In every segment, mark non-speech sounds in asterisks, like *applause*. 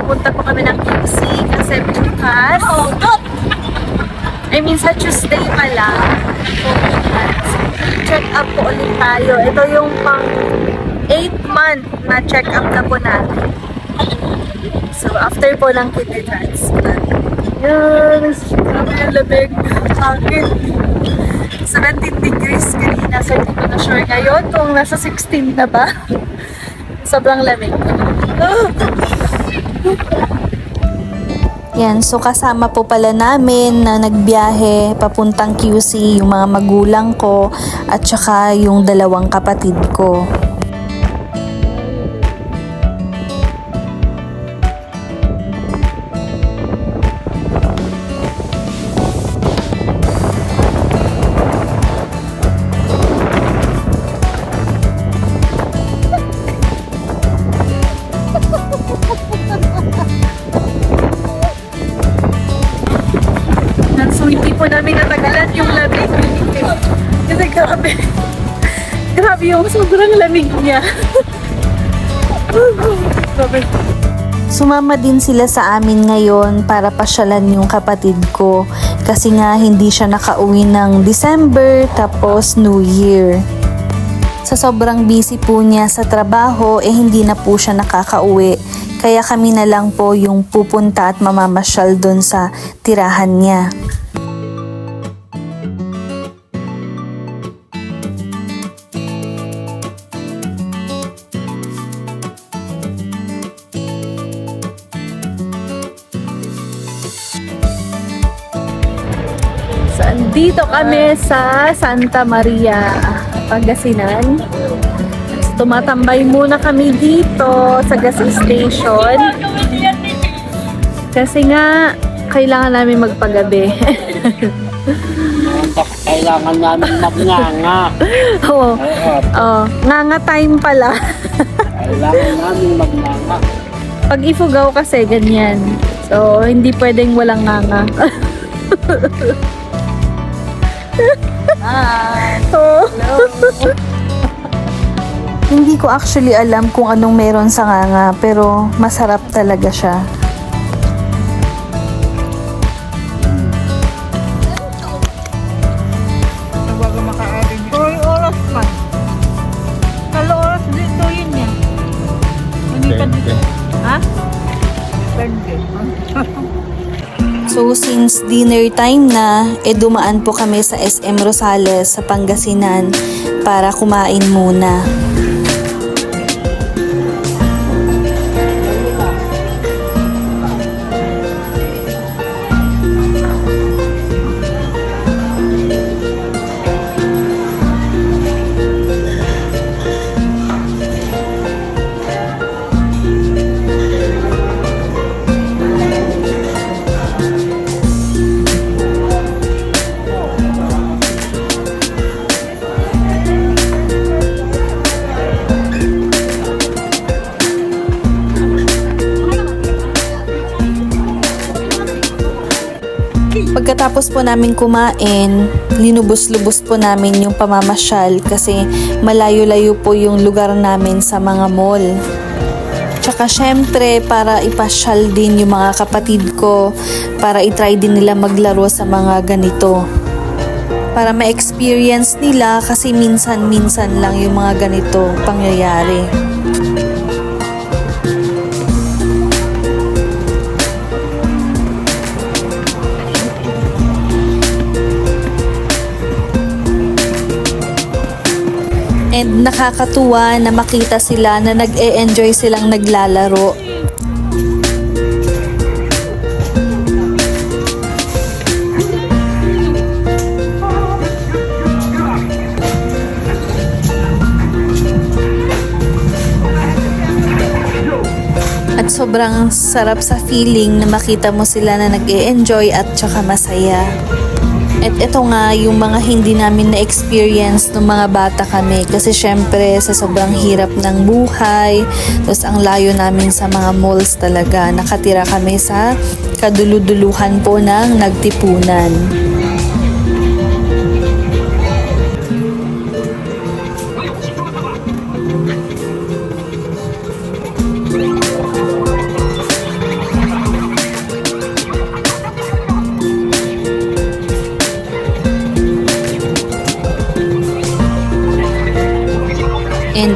papunta po kami ng QC kasi bukas. I mean, sa Tuesday pala. Check up po ulit tayo. Ito yung pang 8 month na check up na po natin. So, after po ng kidney transplant. Yan. Grabe yung lamig. Sakit. 17 degrees kanina. So, hindi ko na sure ngayon kung nasa 16 na ba. *laughs* Sobrang lamig. Yan, so kasama po pala namin na nagbiyahe papuntang QC yung mga magulang ko at saka yung dalawang kapatid ko. Natagalan yung lamig. Kasi grabe. Grabe yung sobrang lamig niya. *laughs* grabe. Sumama din sila sa amin ngayon para pasyalan yung kapatid ko kasi nga hindi siya nakauwi ng December tapos New Year. Sa sobrang busy po niya sa trabaho, eh hindi na po siya nakakauwi. Kaya kami na lang po yung pupunta at mamamasyal doon sa tirahan niya. So, andito kami sa Santa Maria, Pangasinan. So, tumatambay muna kami dito sa gas station. Kasi nga, kailangan namin magpagabi. *laughs* Kailangan namin magnganga. *laughs* Oo. Oh, nga time pala. Kailangan *laughs* namin magnganga. Pag ifugaw kasi, ganyan. So, hindi pwedeng walang nganga. Oo. Hindi ko actually alam kung anong meron sa nganga pero masarap talaga siya. Hoy, oras pa. Kalo oras dito yun yan. Hindi ka dito. Ha? Depende. So since dinner time na, eh dumaan po kami sa SM Rosales sa Pangasinan para kumain muna. Pagkatapos po namin kumain, linubos-lubos po namin yung pamamasyal kasi malayo-layo po yung lugar namin sa mga mall. Tsaka syempre para ipasyal din yung mga kapatid ko para itry din nila maglaro sa mga ganito. Para ma-experience nila kasi minsan-minsan lang yung mga ganito pangyayari. And nakakatuwa na makita sila na nag-e-enjoy silang naglalaro. At sobrang sarap sa feeling na makita mo sila na nag-e-enjoy at tsaka masaya. At ito nga yung mga hindi namin na-experience nung mga bata kami kasi syempre sa sobrang hirap ng buhay, tapos ang layo namin sa mga malls talaga, nakatira kami sa kaduluduluhan po ng nagtipunan.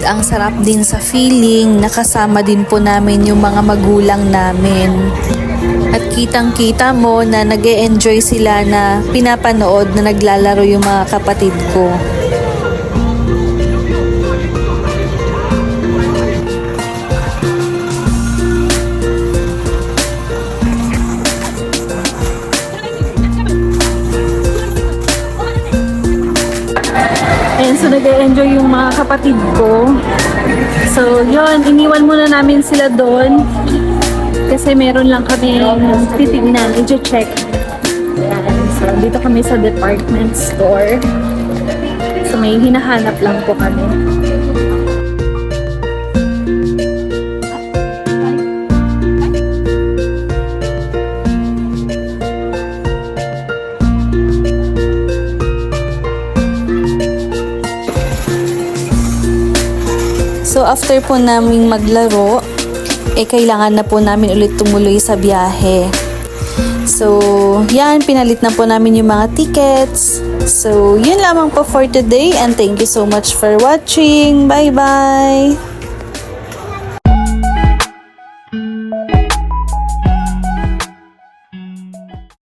Ang sarap din sa feeling, nakasama din po namin yung mga magulang namin. At kitang-kita mo na nag enjoy sila na pinapanood na naglalaro yung mga kapatid ko. Nag-enjoy yung mga kapatid ko. So, yun, iniwan muna namin sila doon. Kasi meron lang kami titignan, i-check. So dito kami sa department store. So, may hinahanap lang po kami. So after po naming maglaro, eh kailangan na po namin ulit tumuloy sa biyahe. So, yan, pinalit na po namin yung mga tickets. So, yun lamang po for today and thank you so much for watching. Bye-bye!